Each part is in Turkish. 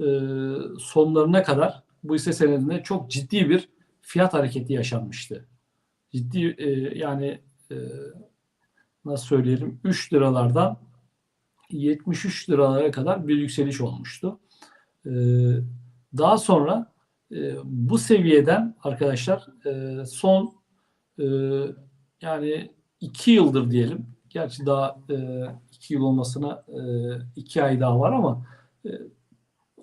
e, sonlarına kadar bu hisse senedinde çok ciddi bir fiyat hareketi yaşanmıştı. Ciddi e, yani e, nasıl söyleyelim 3 liralardan 73 liralara kadar bir yükseliş olmuştu. Daha sonra bu seviyeden arkadaşlar son yani 2 yıldır diyelim. Gerçi daha 2 yıl olmasına 2 ay daha var ama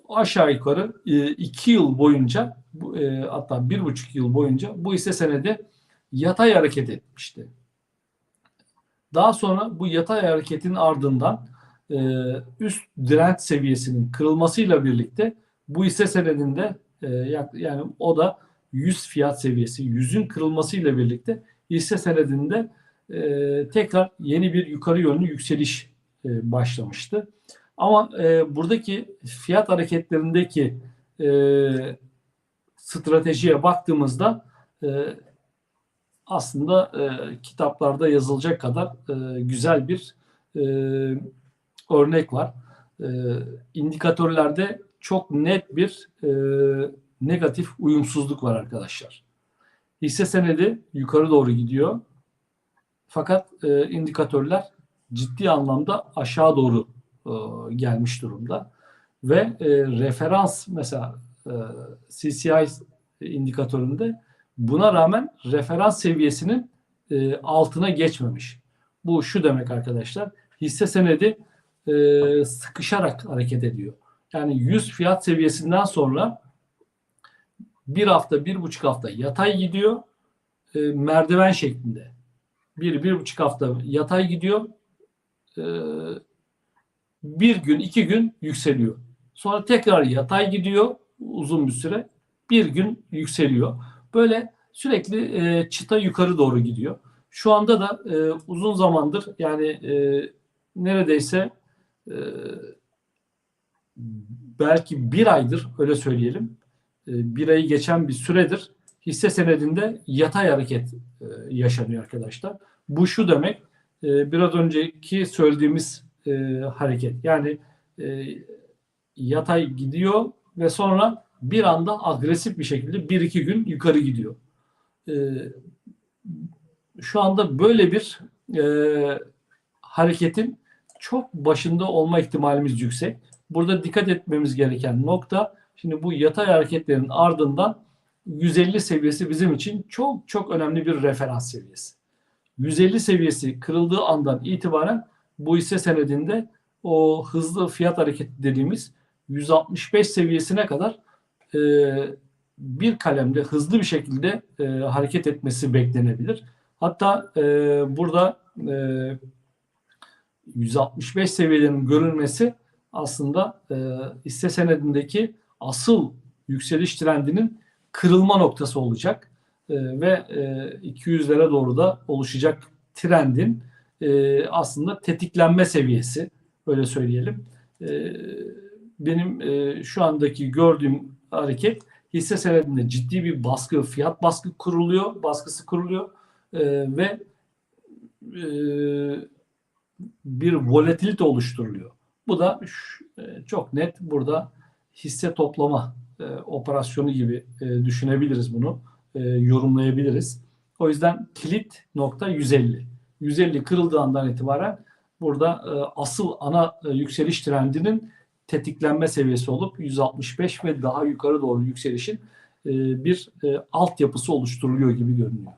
aşağı yukarı 2 yıl boyunca e, hatta bir buçuk yıl boyunca bu hisse senedi yatay hareket etmişti. Daha sonra bu yatay hareketin ardından e, üst direnç seviyesinin kırılmasıyla birlikte bu hisse senedinde e, yani o da 100 fiyat seviyesi, 100'ün kırılmasıyla birlikte hisse senedinde e, tekrar yeni bir yukarı yönlü yükseliş e, başlamıştı. Ama e, buradaki fiyat hareketlerindeki e, stratejiye baktığımızda e, aslında e, kitaplarda yazılacak kadar e, güzel bir e, örnek var. E, indikatörlerde çok net bir e, negatif uyumsuzluk var arkadaşlar. Hisse senedi yukarı doğru gidiyor. Fakat e, indikatörler ciddi anlamda aşağı doğru e, gelmiş durumda. Ve e, referans mesela e, CCI indikatöründe buna rağmen referans seviyesinin e, altına geçmemiş. Bu şu demek arkadaşlar. Hisse senedi e, sıkışarak hareket ediyor. Yani 100 fiyat seviyesinden sonra bir hafta, bir buçuk hafta yatay gidiyor. E, merdiven şeklinde. Bir, bir buçuk hafta yatay gidiyor. E, bir gün, iki gün yükseliyor. Sonra tekrar yatay gidiyor uzun bir süre. Bir gün yükseliyor. Böyle sürekli e, çıta yukarı doğru gidiyor. Şu anda da e, uzun zamandır yani e, neredeyse e, belki bir aydır öyle söyleyelim e, bir ayı geçen bir süredir hisse senedinde yatay hareket e, yaşanıyor arkadaşlar. Bu şu demek e, biraz önceki söylediğimiz e, hareket yani e, yatay gidiyor ve sonra bir anda agresif bir şekilde bir iki gün yukarı gidiyor. E, şu anda böyle bir e, hareketin çok başında olma ihtimalimiz yüksek. Burada dikkat etmemiz gereken nokta şimdi bu yatay hareketlerin ardından 150 seviyesi bizim için çok çok önemli bir referans seviyesi. 150 seviyesi kırıldığı andan itibaren bu hisse senedinde o hızlı fiyat hareketi dediğimiz 165 seviyesine kadar e, bir kalemde hızlı bir şekilde e, hareket etmesi beklenebilir. Hatta e, burada e, 165 seviyelerinin görülmesi aslında e, hisse senedindeki asıl yükseliş trendinin kırılma noktası olacak e, ve e, 200'lere doğru da oluşacak trendin e, aslında tetiklenme seviyesi öyle söyleyelim. E, benim e, şu andaki gördüğüm hareket hisse senedinde ciddi bir baskı, fiyat baskı kuruluyor, baskısı kuruluyor e, ve e, bir volatilite oluşturuluyor. Bu da e, çok net burada hisse toplama e, operasyonu gibi e, düşünebiliriz bunu, e, yorumlayabiliriz. O yüzden kilit nokta 150. 150 kırıldığı andan itibaren burada e, asıl ana e, yükseliş trendinin tetiklenme seviyesi olup 165 ve daha yukarı doğru yükselişin e, bir e, altyapısı oluşturuluyor gibi görünüyor.